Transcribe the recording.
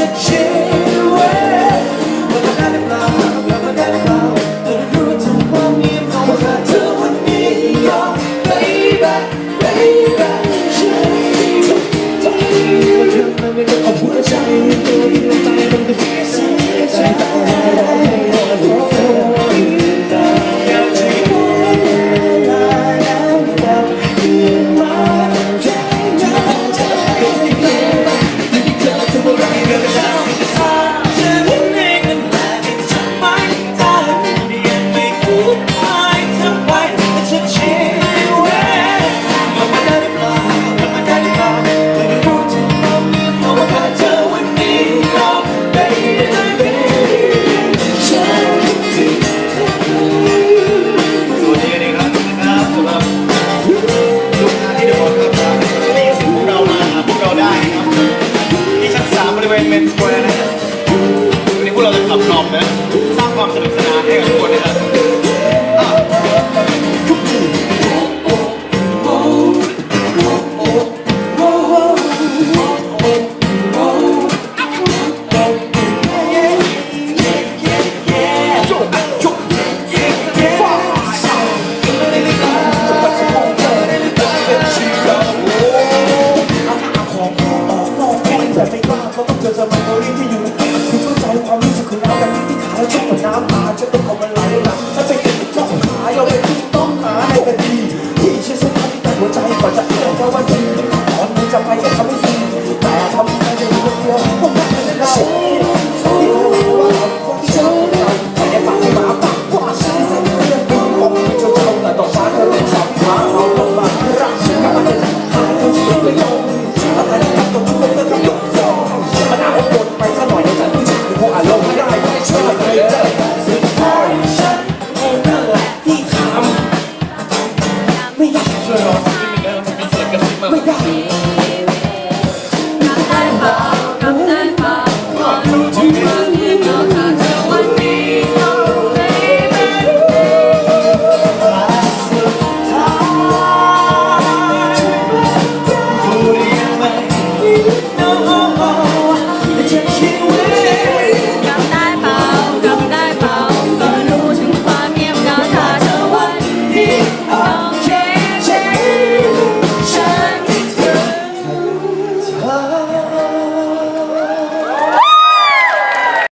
to change. คนเลยนะวันนี้พวกเราจะขับกล่อะสร้างความสนุกสนานให้กับทุกคนนะครับจะไม่ก็ ฉันต้องเอามาไล่ลังฉันไปติดช่องขายเราเว้ต้องหาในกะดีที่ฉันสัมผัสแต่หัวใจก่อจะเอ่ยแค่วันดีตอนนี้จะไปเห็นเขาไม่ดีแต่ทำไมในเรื่องเดียว But God.